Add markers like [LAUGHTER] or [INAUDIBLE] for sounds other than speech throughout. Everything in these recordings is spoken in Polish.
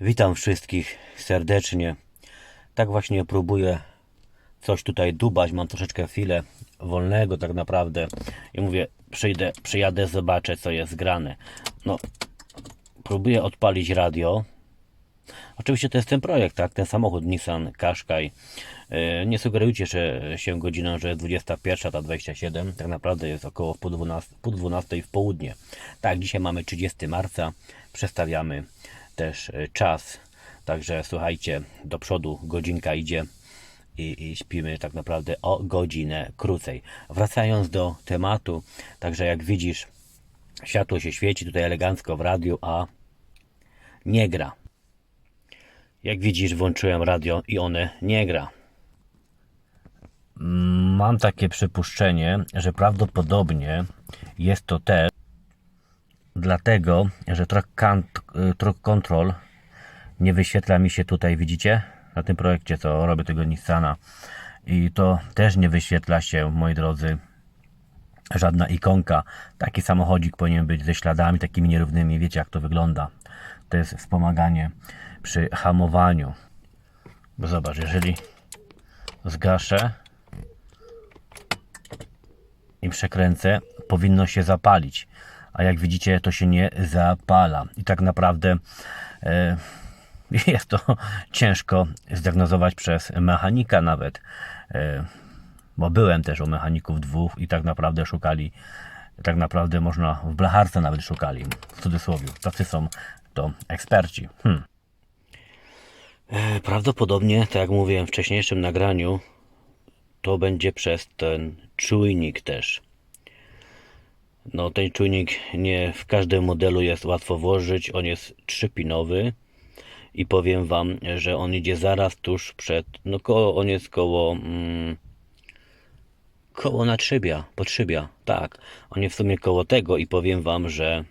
Witam wszystkich serdecznie. Tak właśnie próbuję coś tutaj dubać. Mam troszeczkę chwilę wolnego tak naprawdę. I mówię, przyjdę, przyjadę, zobaczę co jest grane. No, próbuję odpalić radio. Oczywiście to jest ten projekt, tak? Ten samochód Nissan Qashqai. Yy, Nie sugerujcie się godziną, że jest 21, ta 27. Tak naprawdę jest około pół 12, pół 12 w południe. Tak, dzisiaj mamy 30 marca. Przestawiamy też yy, czas. Także słuchajcie, do przodu godzinka idzie i, i śpimy tak naprawdę o godzinę krócej. Wracając do tematu, także jak widzisz, światło się świeci tutaj elegancko w radiu, a nie gra. Jak widzisz, włączyłem radio i one nie gra. Mam takie przypuszczenie, że prawdopodobnie jest to też dlatego, że track, control nie wyświetla mi się tutaj, widzicie? Na tym projekcie, co robię tego Nissana. I to też nie wyświetla się, moi drodzy, żadna ikonka. Taki samochodzik powinien być ze śladami takimi nierównymi. Wiecie, jak to wygląda. To jest wspomaganie przy hamowaniu. Bo zobacz, jeżeli zgaszę i przekręcę, powinno się zapalić. A jak widzicie, to się nie zapala. I tak naprawdę e, [LAUGHS] jest to ciężko zdiagnozować przez mechanika nawet. E, bo byłem też u mechaników dwóch i tak naprawdę szukali, tak naprawdę można w blacharce nawet szukali, w cudzysłowie. Tacy są to eksperci. Hmm. Prawdopodobnie, tak jak mówiłem w wcześniejszym nagraniu, to będzie przez ten czujnik też. No ten czujnik nie w każdym modelu jest łatwo włożyć, on jest trzypinowy i powiem wam, że on idzie zaraz tuż przed, no koło, on jest koło mm, koło nadszybia, podszybia, tak, on jest w sumie koło tego i powiem wam, że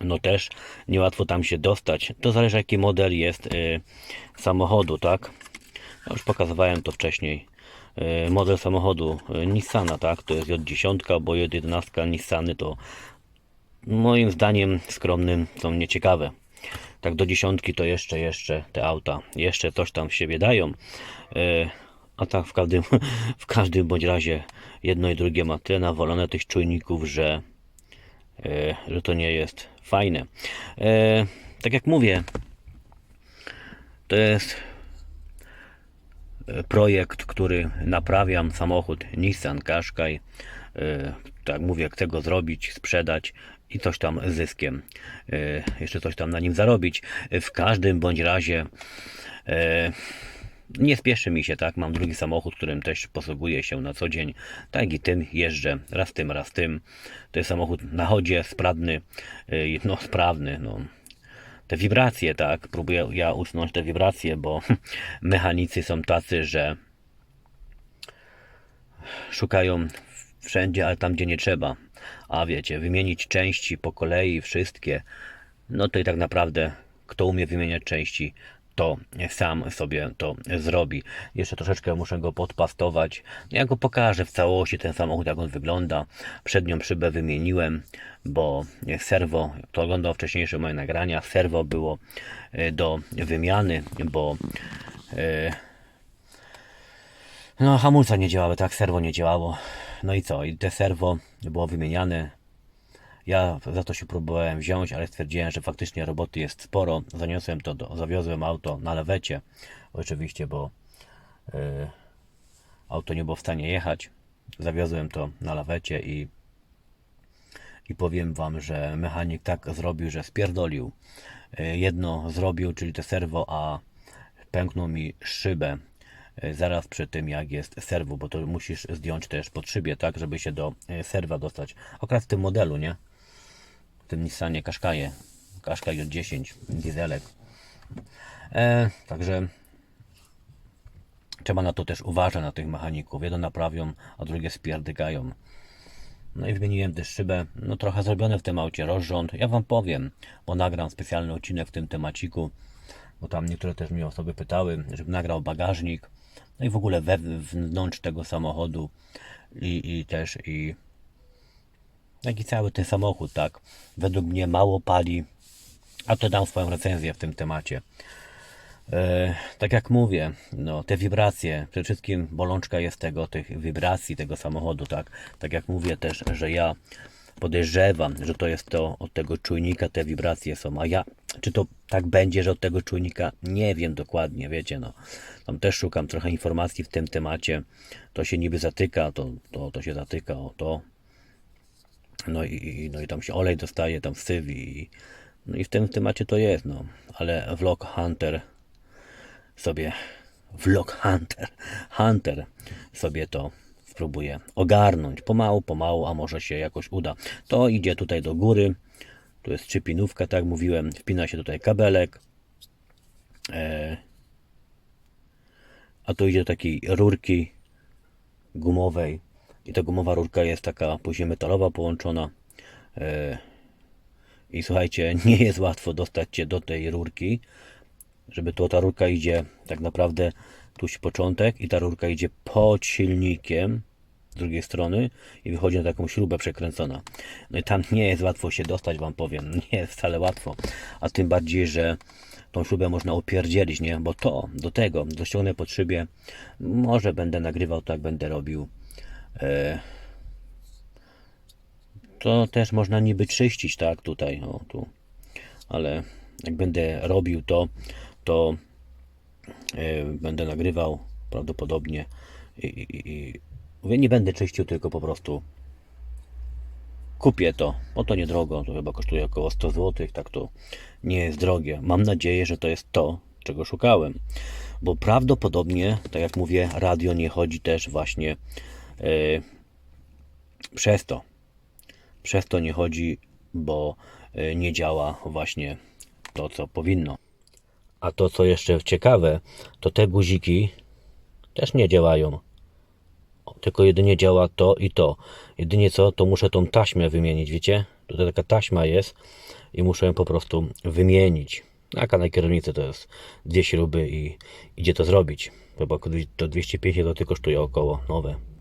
no też niełatwo tam się dostać. To zależy jaki model jest y, samochodu, tak? Ja już pokazywałem to wcześniej. Y, model samochodu y, Nissana, tak? To jest J10, bo J11 Nissany to moim zdaniem skromnym są nieciekawe. Tak do dziesiątki to jeszcze, jeszcze te auta, jeszcze coś tam w siebie dają. Y, a tak w każdym, [LAUGHS] w każdym bądź razie jedno i drugie ma tyle nawalone tych czujników, że e, że to nie jest fajne. E, tak jak mówię, to jest e, projekt, który naprawiam samochód Nissan Qashqai. E, tak mówię, chcę go zrobić, sprzedać i coś tam zyskiem. E, jeszcze coś tam na nim zarobić. W każdym bądź razie e, nie spieszy mi się, tak? Mam drugi samochód, którym też posługuję się na co dzień. Tak i tym jeżdżę, raz tym, raz tym. To jest samochód na chodzie, sprawny, no sprawny, no. Te wibracje, tak? Próbuję ja usunąć te wibracje, bo [LAUGHS] mechanicy są tacy, że szukają wszędzie, ale tam, gdzie nie trzeba. A wiecie, wymienić części po kolei, wszystkie, no to i tak naprawdę, kto umie wymieniać części, to sam sobie to zrobi. Jeszcze troszeczkę muszę go podpastować. Ja go pokażę w całości, ten samochód, jak on wygląda. Przednią szybę wymieniłem, bo serwo, to oglądał wcześniejsze moje nagrania, serwo było e, do wymiany, bo e, no, hamulca nie działały, tak, serwo nie działało. No i co? I te serwo było wymieniane. Ja za to się próbowałem wziąć, ale stwierdziłem, że faktycznie roboty jest sporo. Zaniosłem to, do, zawiozłem auto na lewecie. Oczywiście, bo y, auto nie było w stanie jechać. Zawiozłem to na lawecie i, i powiem Wam, że mechanik tak zrobił, że spierdolił. Y, jedno zrobił, czyli te serwo, a pęknął mi szybę y, zaraz przy tym jak jest serwo, bo to musisz zdjąć też pod szybie, tak, żeby się do serwa dostać. Akurat w tym modelu, nie? Tym Nissanie Qashqai, Qashqai J10, dieselek. E, także trzeba na to też uważać, na tych mechaników. Jedno naprawią, a drugie spierdygają. No i wymieniłem też szybę, no trochę zrobione w tym aucie, rozrząd. Ja Wam powiem, bo nagram specjalny odcinek w tym temaciku, bo tam niektóre też mnie osoby pytały, żebym nagrał bagażnik, no i w ogóle wewnątrz tego samochodu i, i też i jak i cały ten samochód, tak, według mnie mało pali, A to dam swoją recenzję w tym temacie. E, tak jak mówię, no, te wibracje, przede wszystkim bolączka jest tego, tych wibracji tego samochodu, tak? Tak jak mówię też, że ja podejrzewam, że to jest to od tego czujnika te wibracje są, a ja, czy to tak będzie, że od tego czujnika, nie wiem dokładnie, wiecie, no. Tam też szukam trochę informacji w tym temacie, to się niby zatyka, to, to, to się zatyka, o to, no i, no i tam się olej dostaje, tam syf i, no i w tym temacie to jest, no. Ale Vlog Hunter sobie, Vlog Hunter, Hunter sobie to spróbuje ogarnąć. Pomału, pomału, a może się jakoś uda. To idzie tutaj do góry. Tu jest trzypinówka, tak jak mówiłem. Wpina się tutaj kabelek. E, a tu idzie do takiej rurki gumowej. I ta gumowa rurka jest taka później metalowa połączona. E, I słuchajcie, [LAUGHS] nie jest łatwo dostać się do tej rurki, żeby to ta rurka idzie tak naprawdę tuś początek i ta rurka idzie pod silnikiem z drugiej strony i wychodzi na taką śrubę przekręcona. No i tam [LAUGHS] nie jest łatwo się dostać, wam powiem. [LAUGHS] Nie jest wcale łatwo. A tym bardziej, że tą śrubę można opierdzielić, nie? Bo to, do tego, dościągnę pod szybie, może będę nagrywał tak, będę robił. E, to też można niby czyścić, tak, tutaj, o, tu. Ale jak będę robił to, to e, będę nagrywał prawdopodobnie i, i, i nie będę czyścił, tylko po prostu kupię to, bo to niedrogo, to chyba kosztuje około 100 zł, tak to nie jest drogie. Mam nadzieję, że to jest to, czego szukałem, bo prawdopodobnie, tak jak mówię, radio nie chodzi też właśnie przez to. Przez to nie chodzi, bo e, nie działa właśnie to, co powinno. A to, co jeszcze ciekawe, to te guziki też nie działają. Tylko jedynie działa to i to. Jedynie co, to muszę tą taśmę wymienić, wiecie? Tutaj taka taśma jest i muszę ją po prostu wymienić. Na na kierownicy to jest dwie śruby i idzie to zrobić. Chyba to 250 zł kosztuje około nowe.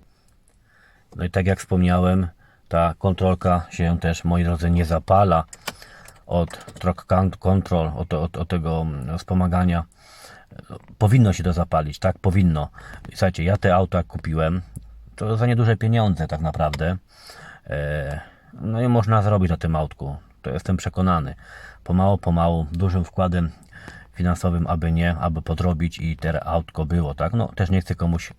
No i tak jak wspomniałem, ta kontrolka się też, moi drodzy, nie zapala od Count Control, od, od, od tego mm, wspomagania. Powinno się to zapalić, tak? Powinno. Słuchajcie, ja te auta kupiłem, to za nieduże pieniądze tak naprawdę. E, No i można zrobić na tym autku, to jestem przekonany. Pomału, pomału, dużym wkładem finansowym, aby nie, aby podrobić i te autko było, tak? No też nie chcę komuś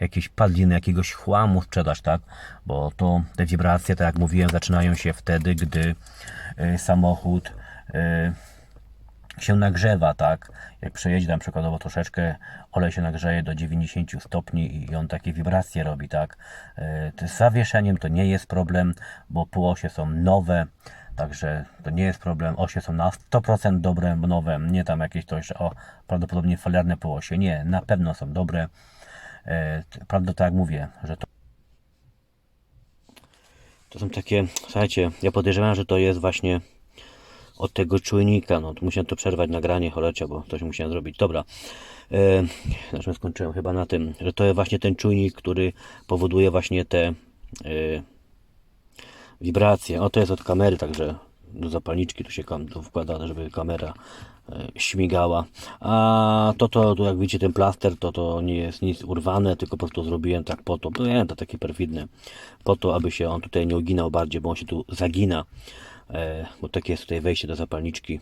jakiejś padliny, jakiegoś chłamu sprzedać, tak? Bo to te wibracje, tak jak mówiłem, zaczynają się wtedy, gdy y, samochód y, się nagrzewa, tak? Jak przejedzie tam przykładowo troszeczkę, olej się nagrzeje do 90 stopni i on takie wibracje robi, tak? Y, z zawieszeniem to nie jest problem, bo półosie są nowe, także to nie jest problem. Osie są na 100% dobre, nowe, nie tam jakieś to jeszcze, o, prawdopodobnie falerne półosie. Nie, na pewno są dobre. E, Prawda, tak jak mówię, że to to są takie, słuchajcie, ja podejrzewam, że to jest właśnie od tego czujnika, no to musiałem to przerwać nagranie cholecia, bo coś musiałem zrobić. Dobra, na czym skończyłem? Chyba na tym, że to jest właśnie ten czujnik, który powoduje właśnie te e, wibracje. O, to jest od kamery, także do zapalniczki tu się tu wkłada, żeby kamera e, śmigała. A to, to, tu jak widzicie ten plaster, to to nie jest nic urwane, tylko po prostu zrobiłem tak po to, nie, to takie perfidne, po to, aby się on tutaj nie uginał bardziej, bo on się tu zagina, e, bo takie jest tutaj wejście do zapalniczki.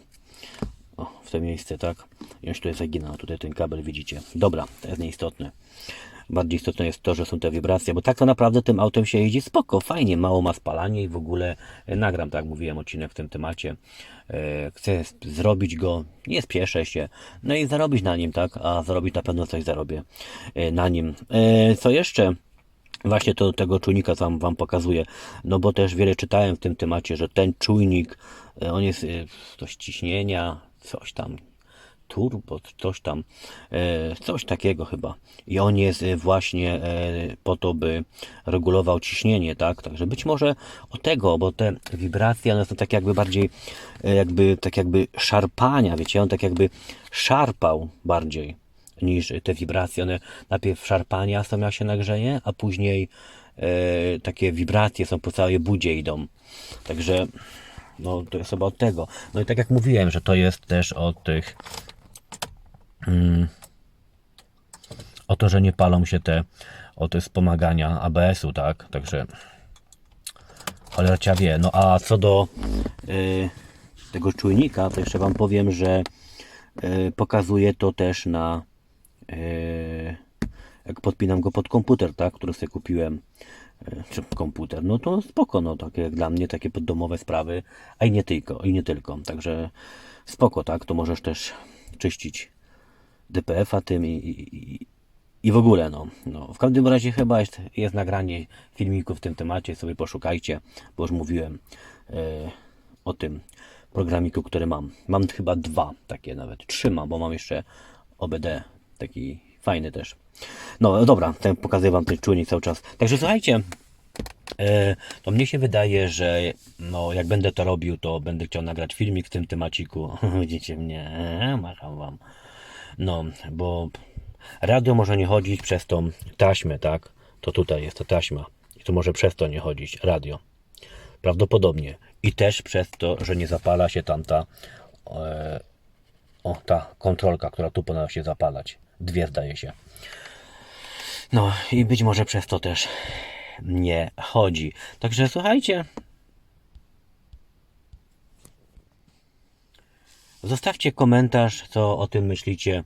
O, w to miejsce, tak? I on się tutaj zagina, tutaj ten kabel widzicie. Dobra, to jest nieistotne. Bardziej istotne jest to, że są te wibracje, bo tak to naprawdę tym autem się jeździ spoko, fajnie, mało ma spalanie i w ogóle e, nagram, tak mówiłem, odcinek w tym temacie. E, Chcę zrobić go, nie spieszę się, no i zarobić na nim, tak? A zarobić na pewno coś zarobię e, na nim. Co jeszcze? Właśnie to tego czujnika wam, wam pokazuję, no bo też wiele czytałem w tym temacie, że ten czujnik, on jest coś ciśnienia, coś tam, turbo, coś tam, e, coś takiego chyba. I on jest e, właśnie e, po to, by regulował ciśnienie, tak? Także być może o tego, bo te wibracje, one są tak jakby bardziej, jakby, tak jakby szarpania, wiecie, on tak jakby szarpał bardziej niż te wibracje. One najpierw szarpania są jak się nagrzeje, a później e, takie wibracje są po całej budzie idą. Także No to jest chyba od tego. No i tak jak mówiłem, że to jest też od tych. Mm, o to, że nie palą się te od wspomagania ABS-u, tak? Także cholera cię wie. No a co do y, tego czujnika, to jeszcze Wam powiem, że y, pokazuje to też na y, jak podpinam go pod komputer, tak? Który sobie kupiłem y, czy komputer, no to spoko, no takie jak dla mnie, takie poddomowe sprawy, a i nie tylko, i nie tylko, także spoko, tak? To możesz też czyścić DPF-a tym i, i, i, w ogóle, no, no. W każdym razie chyba jest, jest nagranie filmiku w tym temacie, sobie poszukajcie, bo już mówiłem e, o tym programiku, który mam. Mam chyba dwa takie nawet, trzy mam, bo mam jeszcze OBD, taki fajny też. No dobra, ten pokazuję Wam ten czujnik cały czas. Także słuchajcie, E, to mnie się wydaje, że no, jak będę to robił, to będę chciał nagrać filmik w tym temaciku. [LAUGHS] Widzicie mnie, macham wam. No, bo radio może nie chodzić przez tą taśmę, tak? To tutaj jest ta taśma. I to może przez to nie chodzić, radio. Prawdopodobnie. I też przez to, że nie zapala się tamta e, o, ta kontrolka, która tu powinna się zapalać. Dwie zdaje się. No i być może przez to też nie chodzi. Także słuchajcie. Zostawcie komentarz, co o tym myślicie.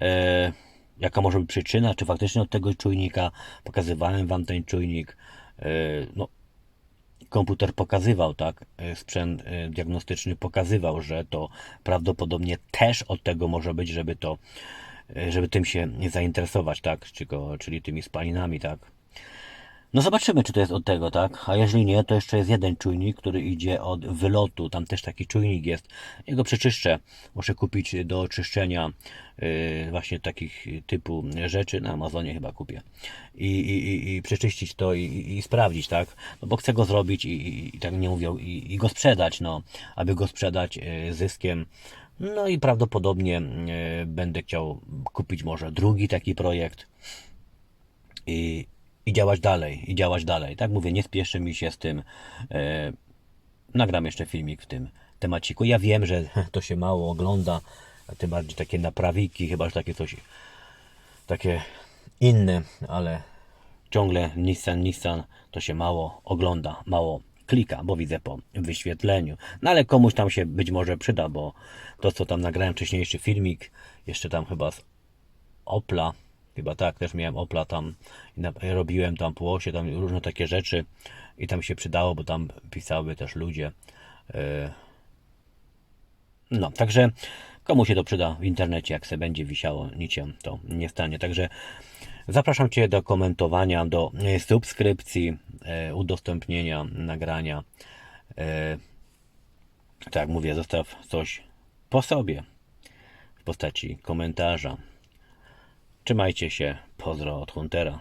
E, jaka może być przyczyna, czy faktycznie od tego czujnika pokazywałem Wam ten czujnik. E, no, komputer pokazywał, tak? E, Sprzęt e, diagnostyczny pokazywał, że to prawdopodobnie też od tego może być, żeby to, e, żeby tym się zainteresować, tak? Czyli, czyli tymi spalinami, tak? No zobaczymy, czy to jest od tego, tak? A jeżeli nie, to jeszcze jest jeden czujnik, który idzie od wylotu. Tam też taki czujnik jest. Jego przeczyszczę. Muszę kupić do czyszczenia yy, właśnie takich typu rzeczy. Na Amazonie chyba kupię. I, i, i, i przeczyścić to i, i, i sprawdzić, tak? No bo chcę go zrobić i, i, i tak nie mówią, i, i go sprzedać, no. Aby go sprzedać yy, zyskiem. No i prawdopodobnie yy, będę chciał kupić może drugi taki projekt. I, i działać dalej, i działać dalej. Tak mówię, nie spieszy mi się z tym. E, nagram jeszcze filmik w tym temaciku. Ja wiem, że [LAUGHS] to się mało ogląda, tym bardziej takie naprawiki, chyba że takie coś, takie inne, ale ciągle Nissan, Nissan to się mało ogląda, mało klika, bo widzę po wyświetleniu. No ale komuś tam się być może przyda, bo to co tam nagrałem wcześniejszy filmik, jeszcze tam chyba z Opla, Chyba tak, też miałem Opla tam, robiłem tam półosie, tam różne takie rzeczy i tam się przydało, bo tam pisały też ludzie. e, No, także komu się to przyda w internecie, jak se będzie wisiało, nic się to nie stanie. Także zapraszam Cię do komentowania, do e, subskrypcji, e, udostępnienia nagrania. Tak jak mówię, zostaw coś po sobie w postaci komentarza. Trzymajcie się. Pozdro od Huntera.